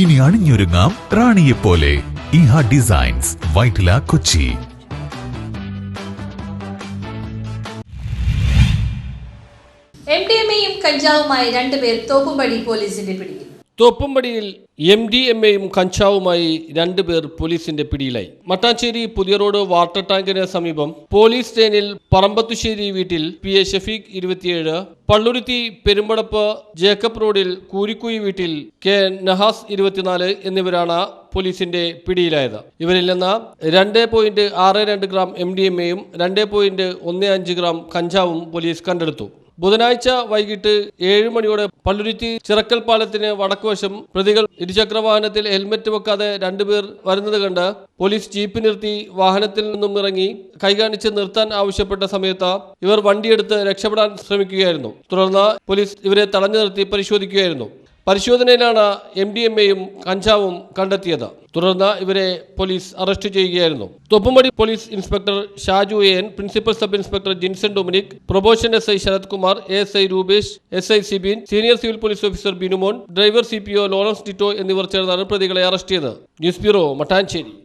ഇനി അണിഞ്ഞൊരുങ്ങാം റാണിയെ പോലെ Iha designs Vyttila Kochi. M D M എയും കഞ്ചാവുമായി രണ്ടുപേർ തോപ്പുംപടി പോലീസിന്റെ പിടിയിൽ. തോപ്പുംപടിയിൽ എം ഡി എം എയും കഞ്ചാവുമായി രണ്ടുപേർ പോലീസിന്റെ പിടിയിലായി. മട്ടാഞ്ചേരി പുതിയ റോഡ് വാട്ടർ ടാങ്കിന് സമീപം പോലീസ് സ്റ്റേനിൽ പറമ്പത്തുശ്ശേരി വീട്ടിൽ പി എ ഷഫീഖ് ഇരുപത്തിയേഴ് പള്ളുരുത്തി പെരുമ്പടപ്പ് ജേക്കബ് റോഡിൽ കൂരിക്കുയി വീട്ടിൽ കെ നഹാസ് ഇരുപത്തിനാല് എന്നിവരാണ് പോലീസിന്റെ പിടിയിലായത്. ഇവരിൽ നിന്ന് രണ്ട് പോയിന്റ് ആറ് രണ്ട് ഗ്രാം എം ഡി എം എയും രണ്ട് പോയിന്റ് ഒന്ന് അഞ്ച് ഗ്രാം കഞ്ചാവും പോലീസ് കണ്ടെടുത്തു. ബുധനാഴ്ച വൈകിട്ട് ഏഴ് മണിയോടെ പള്ളുരുത്തി ചിറക്കൽ പാലത്തിന് വടക്കുവശം പ്രതികൾ ഇരുചക്ര വാഹനത്തിൽ ഹെൽമറ്റ് വെക്കാതെ രണ്ടുപേർ വരുന്നത് കണ്ട് പോലീസ് ജീപ്പ് നിർത്തി വാഹനത്തിൽ നിന്നും ഇറങ്ങി കൈകാണിച്ച് നിർത്താൻ ആവശ്യപ്പെട്ട സമയത്ത് ഇവർ വണ്ടിയെടുത്ത് രക്ഷപ്പെടാൻ ശ്രമിക്കുകയായിരുന്നു. തുടർന്ന് പോലീസ് ഇവരെ തടഞ്ഞു നിർത്തി പരിശോധിക്കുകയായിരുന്നു. പരിശോധനയിലാണ് എം ഡി എം എയും കഞ്ചാവും കണ്ടെത്തിയത്. തുടർന്ന് ഇവരെ പോലീസ് അറസ്റ്റ് ചെയ്യുകയായിരുന്നു. തൊപ്പുമടി police inspector Shaju N principal sub inspector Jinson Dominic probation S I Sarath Kumar S I Rupesh S I Sibin senior civil police officer Binumon driver C P O Lawrence Ditto എന്നിവർ ചേർന്നാണ് പ്രതികളെ arrest ചെയ്തത്. News bureau Mattancherry.